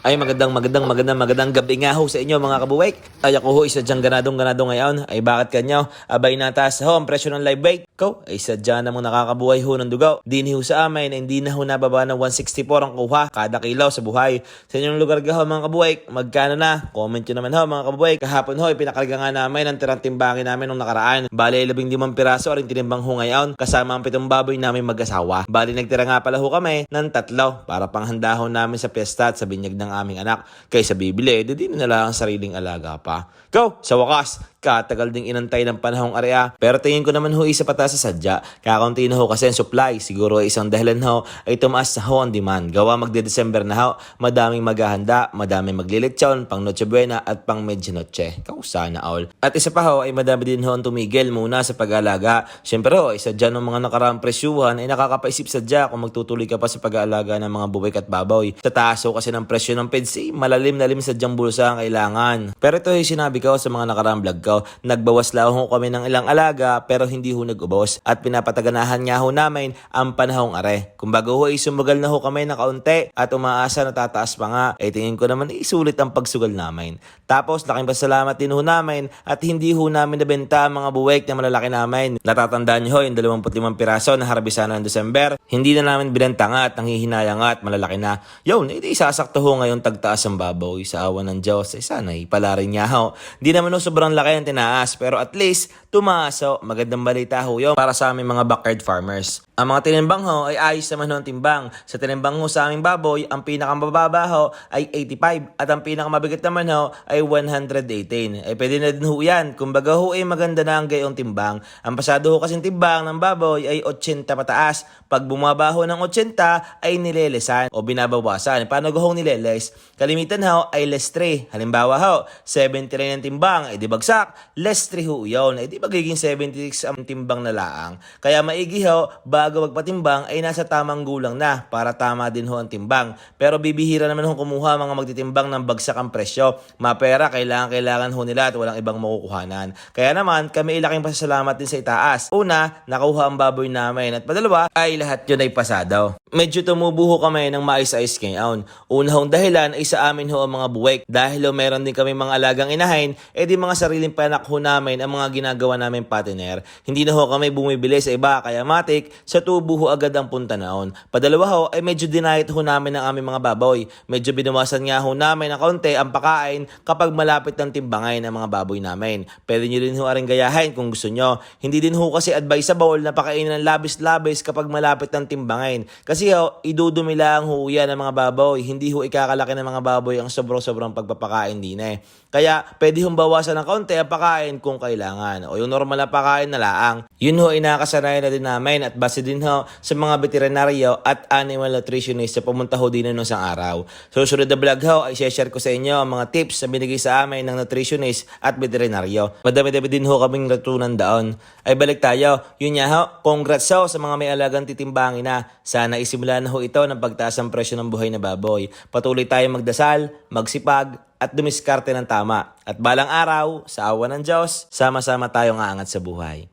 Ay magandang magandang magandang magandang gabi nga ho sa inyo mga kabuwik. Ay ako ho isa dyan ganadong ganado ngayon. Ay bakit kanyo? Abay na taas ho ang presyo ng live bait. Ko ay sadya namang nakakabuhay ho ng dugaw. Di ni ho sa amin hindi na ho nababa ng 164 ang kuha kada kilo sa buhay. Sa inyong lugar ga ho mga kabuwik, magkano na? Comment nyo naman ho mga kabuwik. Kahapon ho ipinakarga nga namin ang tirang timbangin namin nung nakaraan. Labing limang piraso rin tinimbang ho ngayon kasama ang pitong baboy namin mag-asawa. Bali nagtira nga pala ho kami ng tatlo para panghanda ho namin sa piyesta at sa binyag ng aming anak. Kaysa bibili, di din nila ang sariling alaga pa. Go! Sa wakas, katagal ding inantay ng panahong area. Pero tingin ko naman ho isa pa sa sadya. Kakaunti na ho kasi ang supply. Siguro isang dahilan ho ay tumaas na ho ang demand. Gawa magde-December na ho, madaming maghahanda, madaming maglilitsyon, pang Noche Buena at pang Medyo Noche. Kausana all. At isa pa ho ay madami din ho ang tumigil muna sa pag-aalaga. Siyempre ho, isa dyan ng mga nakaraang presyuhan ay nakakapaisip sadya kung magtutuloy ka pa sa pag-aalaga ng mga buwik at baboy. Sa taas ho kasi ng presyo ng PEDC, malalim na lim sa dyang bulsa ang kailangan. Pero ito ay sinabi ko sa mga nakaraang vlog ko, nagbawas lang ho kami ng ilang alaga pero hindi ho nag-ubos at pinapataganahan nga ho namin ang panahong are. Kung bago ho ay sumugal na ho kami ng kaunti at umaasa na tataas pa nga, ay tingin ko naman isulit ang pagsugal namin. Tapos laking pasalamat din ho namin at hindi ho namin nabenta ang mga buwek na malalaki namin. Natatandaan nyo ho yung 25 piraso na harbisan ng December. Hindi na namin binenta nga at nanghihinayang nga at malalaki na. Yun, hindi sasakto ho ngayon tagtaas ang baboy sa awa ng Diyos. Eh sana ipala rin niya ho. Hindi naman ho sobrang laki ang tinaas pero at least tumaas ho. Magandang balita ho yun para sa aming mga backyard farmers. Ang mga tinimbang ho ay ayos naman ho ang timbang. Sa tinimbang ho sa aming baboy, ang pinakamababa ho ay 85 at ang pinakamabigat naman ho ay 118. Eh pwede na din ho yan. Kumbaga ho ay maganda na ang gayong timbang. Ang pasado ho kasing timbang ng baboy ay 80 pataas. Pag bumaba ho ng 80 ay nilelesan o binabawasan. Paano ho nileles? Kalimitan ho ay less 3. Halimbawa ho, 79 ang timbang, ay di bagsak, less 3 ho yun. Ay di magiging 76 ang timbang na laang. Kaya maigi ho, bago magpatimbang ay nasa tamang gulang na para tama din ho ang timbang. Pero bibihira naman ho kumuha mga magtitimbang ng bagsak ang presyo. Mapera, kailangan kailangan ho nila at walang ibang makukuhanan. Kaya naman, kami ilaking pasasalamat din sa itaas. Una, nakuha ang baboy namin at padalawa ay lahat yun ay pasadaw. Medyo tumubo ho kami ng mais-ayos ngayon. Una hong dahilan ay sa amin ho ang mga buwek. Dahil ho meron din kami mga alagang inahin, eh di mga sariling panak ho namin ang mga ginagawa namin patiner. Hindi na ho kami bumibili sa iba, kaya matik, sa tubo ho agad ang punta naon. Padalawa ho ay medyo dinayet ho namin ang aming mga baboy. Medyo binawasan nga ho namin ng kaunti ang pakain kapag malapit ng timbangay ng mga baboy namin. Pwede nyo rin ho aring gayahin kung gusto nyo. Hindi din ho kasi advisable na pakainin ng labis-labis kapag malapit ng timbangain. Kasi ho, idudumi lang ho yan ng mga baboy. Hindi ho ikakalaki ng mga baboy ang sobrang-sobrang pagpapakain din eh. Kaya pwede hong bawasan ng kaunti ang pakain kung kailangan. O yung normal na pakain na laang. Yun ho ay nakasanayan na din namin at base din ho sa mga veterinaryo at animal nutritionist sa pumunta ho din ng isang araw. So susunod na vlog ho ay share ko sa inyo ang mga tips na binigay sa amin ng nutritionist at veterinaryo. Madami-dami din ho kaming natutunan doon. Ay balik tayo. Yun nga ho, congrats ho sa mga may alagang titimbangin na. Sana isimula na ho ito ng pagtaas ng presyo ng buhay na baboy. Patuloy tayo magdasal, magsipag, at dumiskarte ng tama. At balang araw, sa awa ng Diyos, sama-sama tayong aangat sa buhay.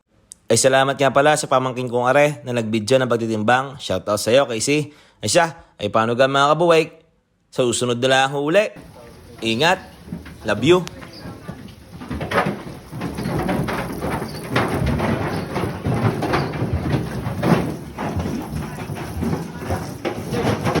Ay salamat nga pala sa pamangking kong are na nagbidyo ng pagtitimbang. Shoutout sa iyo, Casey. Ay siya, ay paano ka mga kabuwik? Sa susunod na lang uli. Ingat. Love you.